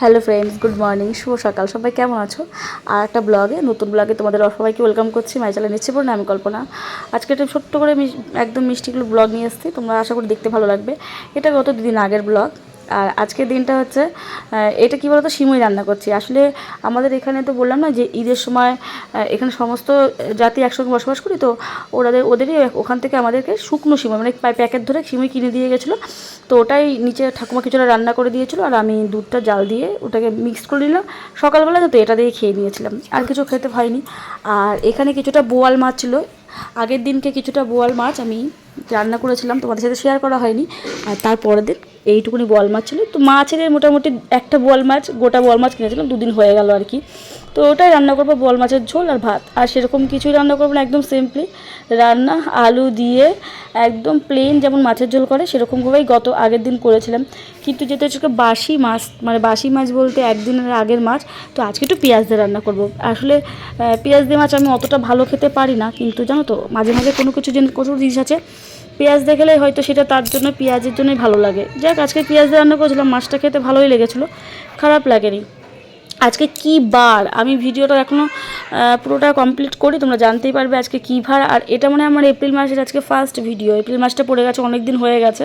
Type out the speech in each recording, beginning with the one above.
Hello friends good morning শুভ সকাল। সবাই কেমন আছো? আর একটা ব্লগে নতুন ব্লগে তোমাদের সবাইকে ওয়েলকাম করছি। মাই চ্যানেল নিচ্ছে পড়ে আমি কল্পনা। আজকে একটা ছোট্ট করে একদম মিষ্টিগুলো ব্লগ নিয়ে এসেছি। তোমরা আশা করি দেখতে ভালো লাগবে। এটা গত দুদিন আগের ব্লগ আর আজকের দিনটা হচ্ছে এটা কী বলতো, সিমই রান্না করছি। আসলে আমাদের এখানে তো বললাম না যে ঈদের সময় এখানে সমস্ত জাতি একসঙ্গে বসবাস করি, তো ওরাদের, ওদেরই ওখান থেকে আমাদেরকে শুকনো সিমুই মানে প্যা- প্যাকেট ধরে সিমই কিনে দিয়ে গেছিল। তো ওটাই নিচে ঠাকুমা কিছুটা রান্না করে দিয়েছিলো, আর আমি দুধটা, জাল দিয়ে ওটাকে মিক্স করে নিলাম। সকালবেলা তো এটা দিয়ে খেয়ে নিয়েছিলাম, আর কিছু খেতে হয়নি। আর এখানে কিছুটা বোয়াল মাছ ছিল, আগের দিনকে কিছুটা বোয়াল মাছ আমি রান্না করেছিলাম, তোমাদের সাথে শেয়ার করা হয়নি, আর তারপরের দিন এইটুকুনি বোয়াল মাছ ছিল। তো মাছের মোটামুটি একটা বোয়াল মাছ, গোটা বোয়াল মাছ কিনেছিলাম, দুদিন হয়ে গেল আর কি। তো ওটাই রান্না করব বোয়াল মাছের ঝোল আর ভাত। আর সেরকম কিছুই রান্না করব না, একদম সিম্পলি রান্না, আলু দিয়ে একদম প্লেন যেমন মাছের ঝোল করে সেরকমভাবেই গত আগের দিন করেছিলাম। কিন্তু যেহেতু হচ্ছে বাসি মাছ মানে বাসি মাছ বলতে একদিনের আগের মাছ, তো আজকে একটু পেঁয়াজ দিয়ে রান্না করব। আসলে পেঁয়াজ দিয়ে মাছ আমি অতটা ভালো খেতে পারি না, কিন্তু জানো তো, মাঝে মাঝে কোনো কিছু জিনিস কোনো জিনিস আছে পেঁয়াজ দিয়ে খেলে হয়তো সেটা তার জন্য, পেঁয়াজের জন্যই ভালো লাগে। যাক, আজকে পেঁয়াজ দিয়ে রান্না করেছিলাম, মাছটা খেতে ভালোই লেগেছিলো, খারাপ লাগেনি। আজকে কি বার? আমি ভিডিওটা এখনও পুরোটা কমপ্লিট করি, তোমরা জানতেই পারবে আজকে কী বার। আর এটা মানে আমার এপ্রিল মাসের আজকে ফার্স্ট ভিডিও এপ্রিল মাসটা পড়ে গেছে অনেক দিন হয়ে গেছে,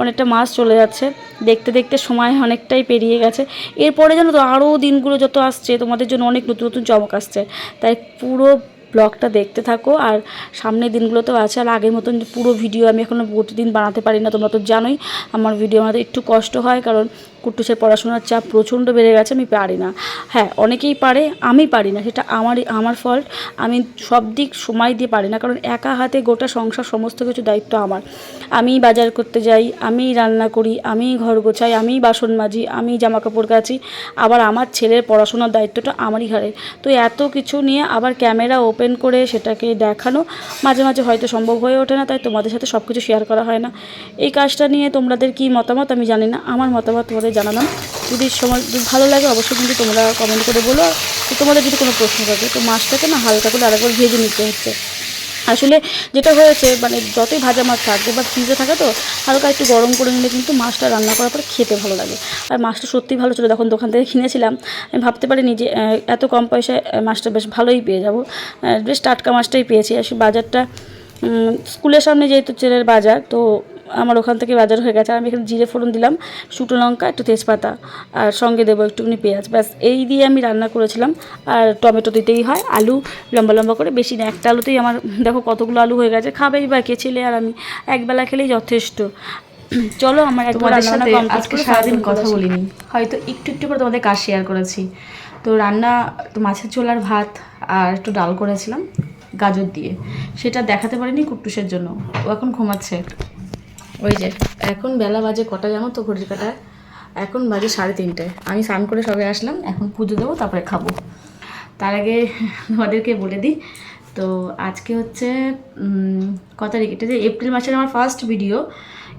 অনেকটা মাস চলে যাচ্ছে। দেখতে দেখতে সময় অনেকটাই পেরিয়ে গেছে। এরপরে জানো তো, আরও দিনগুলো যত আসছে, তোমাদের জন্য অনেক নতুন নতুন চমক আসছে। তাই পুরো ব্লগটা দেখতে থাকো। আর সামনের দিনগুলোতেও আছে। আর আগের মতন পুরো ভিডিও আমি এখনও প্রতিদিন বানাতে পারি না, তোমরা তো জানোই। আমার ভিডিও বানাতে একটু কষ্ট হয়, কারণ কুট্টুসের পড়াশোনার চাপ প্রচণ্ড বেড়ে গেছে, আমি পারি না। হ্যাঁ অনেকেই পারে, আমি পারি না, সেটা আমারই, আমার ফল্ট আমি সব দিক সময় দিয়ে পারি না, কারণ একা হাতে গোটা সংসার সমস্ত কিছু দায়িত্ব আমার। আমি বাজার করতে যাই, আমি রান্না করি, আমি ঘর গোছাই, আমি বাসন মাজি, আমি জামা কাপড় কাচি, আবার আমার ছেলের পড়াশোনার দায়িত্বটা আমারই ঘাড়ে। তো এত কিছু নিয়ে আবার ক্যামেরা ওপেন করে সেটাকে দেখানো মাঝে মাঝে হয়তো সম্ভব হয়ে ওঠে না, তাই তোমাদের সাথে সব কিছু শেয়ার করা হয় না। এই কাজটা নিয়ে তোমাদের কি মতামত আমি জানি না, আমার মতামত তোমাদের জানালাম। যদি সময় যদি ভালো লাগে অবশ্যই কিন্তু তোমরা কমেন্ট করে বলো। তোমাদের যদি কোনো প্রশ্ন থাকে, তো মাছটাকে না হালকা করে আরেকবার ভেজে নিতে হচ্ছে। আসলে যেটা হয়েছে মানে যতই ভাজা মাছ থাকবে বা ফ্রিজে থাকে তো, হালকা একটু গরম করে নিলে কিন্তু মাছটা রান্না করার পরে খেতে ভালো লাগে। আর মাছটা সত্যিই ভালো ছিল, যখন দোকান থেকে কিনেছিলাম, আমি ভাবতে পারিনি যে এত কম পয়সায় মাছটা বেশ ভালোই পেয়ে যাব। বেশ টাটকা মাছটাই পেয়েছি। আসলে বাজারটা স্কুলের সামনে যেহেতু ছেলের বাজার, তো আমার ওখান থেকে বাজার হয়ে গেছে। আর আমি এখানে জিরে ফোড়ন দিলাম শুকনো লঙ্কা একটু তেজপাতা আর সঙ্গে দেবো একটুখানি পেঁয়াজ। ব্যাস এই দিয়ে আমি রান্না করেছিলাম। আর টমেটো দিতেই হয় আলু লম্বা লম্বা করে বেশি না একটা আলুতেই আমার দেখো কতগুলো আলু হয়ে গেছে খাবেই বা কে ছেলে আর আমি একবেলা খেলেই যথেষ্ট। চলো আমার একবার সাথে আজকে সারাদিন কথা বলিনি। হয়তো একটু একটু করে তোমাদের কাজ শেয়ার করেছি। তো রান্না তো মাছের ঝোল আর ভাত আর একটু ডাল করেছিলাম গাজর দিয়ে। সেটা দেখাতে পারিনি কুট্টুসের জন্য। ও এখন ঘুমাচ্ছে। ওই যে, এখন বেলা বাজে কটা জানো তো ঘড়ির কাটা? এখন বাজে সাড়ে তিনটে। আমি স্নান করে সবে আসলাম, এখন পুজো দেবো, তারপরে খাব। তার আগে তোমাদেরকে বলে দিই, তো আজকে হচ্ছে কত তারিখ? এটা যে এপ্রিল মাসের আমার ফার্স্ট ভিডিও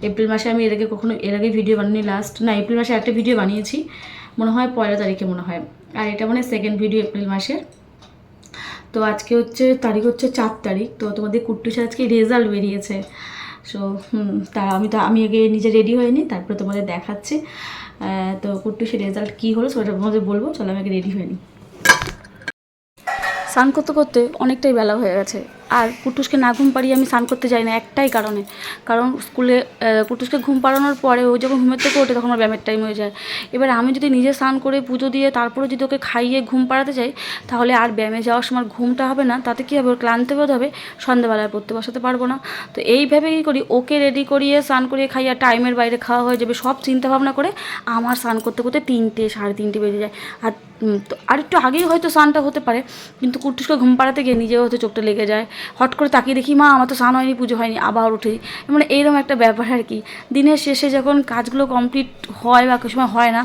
এপ্রিল মাসে আমি এর আগে কখনো, এর আগে ভিডিও বানিয়ে লাস্ট না, এপ্রিল মাসে একটা ভিডিও বানিয়েছি, মনে হয় পয়লা তারিখে মনে হয়। আর এটা মানে সেকেন্ড ভিডিও এপ্রিল মাসের। তো আজকে হচ্ছে, তারিখ হচ্ছে চার তারিখ। তো তোমাদের কুট্টুসে আজকে রেজাল্ট বেরিয়েছে। সো তা আমি তো, আমি আগে নিজে রেডি হয়নি, তারপরে তোমাদের দেখাচ্ছি। তো কুট্টু সে রেজাল্ট কী হলো সেটা তোমাদের বলব, চলো আমি আগে রেডি হয়নি স্নান করতে করতে অনেকটাই বেলা হয়ে গেছে। আর কুটুসকে না ঘুম পাড়িয়ে আমি স্নান করতে যাই না একটাই কারণে। কারণ স্কুলে কুটুসকে ঘুম পাড়ানোর পরে ও যখন ঘুমের থেকে ওঠে তখন আমার ব্যায়ামের টাইম হয়ে যায়। এবার আমি যদি নিজে স্নান করে পুজো দিয়ে তারপরে যদি ওকে খাইয়ে ঘুম পাড়াতে যাই, তাহলে আর ব্যায়ামে যাওয়ার সময় ঘুমটা হবে না। তাতে কী হবে? ওর ক্লান্ত বোধ হবে। সন্ধ্যাবেলায় পড়তে বসাতে পারব না। তো এইভাবে কী করি? ওকে রেডি করিয়ে স্নান করিয়ে খাইয়ে আর টাইমের বাইরে খাওয়া হয়ে যাবে সব চিন্তা ভাবনা করে আমার স্নান করতে করতে তিনটে, সাড়ে তিনটে বেজে যায়। আর তো আর একটু আগেই হয়তো স্নানটা হতে পারে। কিন্তু কুটুসকে ঘুম পাড়াতে গিয়ে নিজেও হয়তো চোখটা লেগে যায়। হট করে তাকিয়ে দেখি, মা, আমার তো স্নান হয়নি, পুজো হয়নি, আবার উঠে। মানে এইরকম একটা ব্যাপার আর কি। দিনের শেষে যখন কাজগুলো কমপ্লিট হয় বা কিছু সময় হয় না,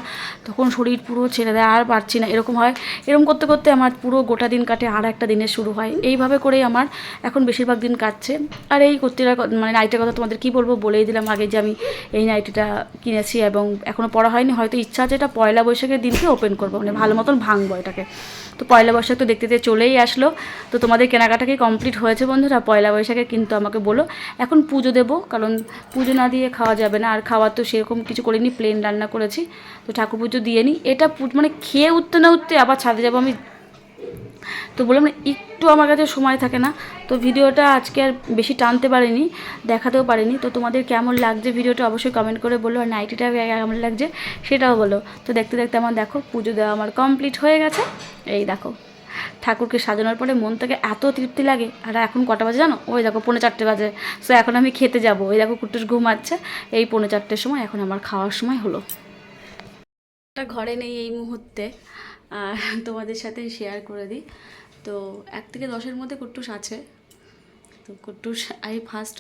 তখন শরীর পুরো ছেড়ে দেয়, আর পারছি না, এরকম হয়। এরকম করতে করতে আমার পুরো গোটা দিন কাটে, আর একটা দিনের শুরু হয়। এইভাবে করেই আমার এখন বেশিরভাগ দিন কাটছে। আর এই কর্তিরা মানে নাইটের কথা তোমাদের কি বলব, বলেই দিলাম আগে যে আমি এই নাইটিটা কিনেছি এবং এখনও পড়া হয়নি। হয়তো ইচ্ছা আছে এটা পয়লা বৈশাখের দিনকে ওপেন করব মানে ভালো মতন ভাঙবো এটাকে। তো পয়লা বৈশাখ তো দেখতে চলেই আসলো। তো তোমাদের কেনাকাটা কি কমপ্লিট হয়েছে বন্ধুরা? পয়লা বৈশাখে কিন্তু আমাকে বলো। এখন পুজো দেব, কারণ পুজো না দিয়ে খাওয়া যাবে না। আর খাওয়ার তো সেরকম কিছু করিনি প্লেন রান্না করেছি। তো ঠাকুর পুজো দিয়ে নিই। এটা মানে খেয়ে উঠতে না উঠতে আবার ছাদে যাব আমি তো বললাম না, একটু আমার কাছে সময় থাকে না, তো ভিডিওটা আজকে আর বেশি টানতে পারিনি, দেখাতেও পারিনি, তো তোমাদের কেমন লাগছে ভিডিওটা অবশ্যই কমেন্ট করে বলো, আর নাইটিটা কেমন লাগছে সেটাও বলো, তো দেখতে দেখতে আমার দেখো পুজো দেওয়া আমার কমপ্লিট হয়ে গেছে, এই দেখো, ঠাকুরকে সাজানোর পরে মন থেকে এত তৃপ্তি লাগে, আর এখন কটা বাজে জানো, ওই দেখো পৌনে চারটে বাজে সো এখন আমি খেতে যাব ওই দেখো কুটুস ঘুমাচ্ছে, এই পৌনে চারটের সময় এখন আমার খাওয়ার সময় হলো। ঘরে নেই এই মুহূর্তে তোমাদের সাথে শেয়ার করে দিই। তো এক থেকে দশের মধ্যে কুট্টুস আছে। তো কুট্টুস এই ফার্স্ট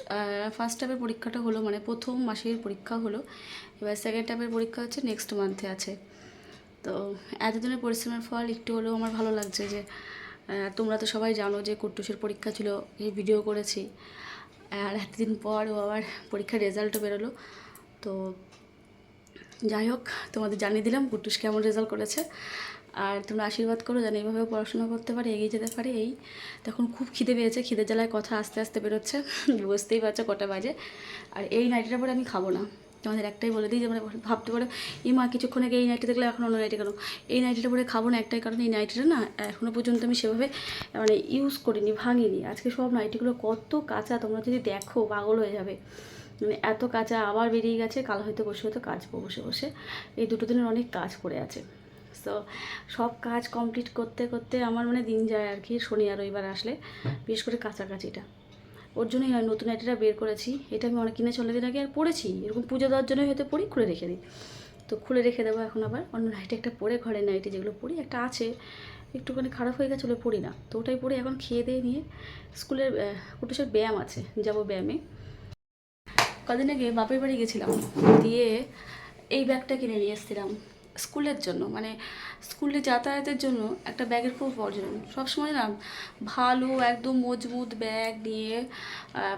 ফার্স্ট টাইপের পরীক্ষাটা হলো মানে প্রথম মাসের পরীক্ষা হলো। এবার সেকেন্ড টাইপের পরীক্ষা হচ্ছে নেক্সট মান্থে আছে। তো এতদিনের পরিশ্রমের ফল একটু হলেও আমার ভালো লাগছে যে তোমরা তো সবাই জানো যে কুট্টুসের পরীক্ষা ছিল, এই ভিডিও করেছি। আর এতদিন পর ও আবার পরীক্ষার রেজাল্টও বেরোলো। তো যাই হোক, তোমাদের জানিয়ে দিলাম কুট্টুস কেমন রেজাল্ট করেছে। আর তোমরা আশীর্বাদ করো যেন এইভাবে পড়াশোনা করতে পারে, এগিয়ে যেতে পারে। এই তখন খুব খিদে পেয়েছে খিদে জ্বালায় কথা আস্তে আস্তে বেরোচ্ছে। বুঝতেই পারছ, কটা বাজে। আর এই নাইটিটার পরে আমি খাব না। তোমাদের একটাই বলে দিই যে মানে ভাবতে পারো এই মা, কিছুক্ষণ আগে এই নাইটি দেখলে এখন অন্য নাইটি কেন? এই নাইটিটা পরে খাব না একটাই কারণ, এই নাইটিটা না এখনও পর্যন্ত আমি সেভাবে মানে ইউজ করিনি, ভাঙিনি। আজকে সব নাইটিগুলো কত কাঁচা, তোমরা যদি দেখো, পাগল হয়ে যাবে। মানে এত কাঁচা, আবার বেরিয়ে গেছে, কাল হয়তো বসে হয়তো কাচবো বসে বসে। এই দুটো দিনের অনেক কাজ পড়ে আছে। তো সব কাজ কমপ্লিট করতে করতে আমার মানে দিন যায় আর কি শনি আর রবিবার আসলে, বিশেষ করে কাছাকাছিটা। ওর জন্যই নতুন এটা বের করেছি, এটা আমি অনেক কিনে চলে দিন আগে আর পড়েছি, এরকম পুজো দেওয়ার জন্য হয়তো পড়ি, খুলে রেখে দিই। তো খুলে রেখে দেবো এখন আবার, অন্য নাইটে একটা পরে ঘরের নাইটে যেগুলো পড়ি, একটা আছে, একটুখানি খারাপ হয়ে গেছিল পড়ি না। তো ওটাই পড়ে এখন খেয়ে দিয়ে নিয়ে স্কুলের কুটুসের ব্যায়াম আছে, যাব ব্যায়ামে। কদিন আগে বাপের বাড়ি গেছিলাম, দিয়ে এই ব্যাগটা কিনে নিয়ে এসেছিলাম। স্কুলের জন্য মানে স্কুলে যাতায়াতের জন্য একটা ব্যাগের খুব প্রয়োজন সবসময় না ভালো, একদম মজবুত ব্যাগ নিয়ে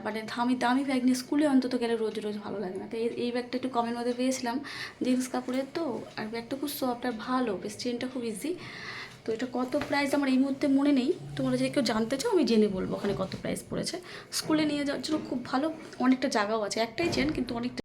মানে দামি দামি ব্যাগ নিয়ে স্কুলে অন্তত গেলে রোজ রোজ ভালো লাগে না। তো এই ব্যাগটা একটু কমের মধ্যে পেয়েছিলাম, জিন্স কাপড়ের তো, আর ব্যাগটা খুব সফট আর ভালো, বেশ চেনটা খুব ইজি তো এটা কত প্রাইস আমার এই মুহূর্তে মনে নেই। তোমরা যদি কেউ জানতে চাও, আমি জেনে বলব ওখানে কত প্রাইস পড়েছে। স্কুলে নিয়ে যাওয়ার জন্য খুব ভালো, অনেকটা জায়গাও আছে, একটাই চেন কিন্তু অনেকটা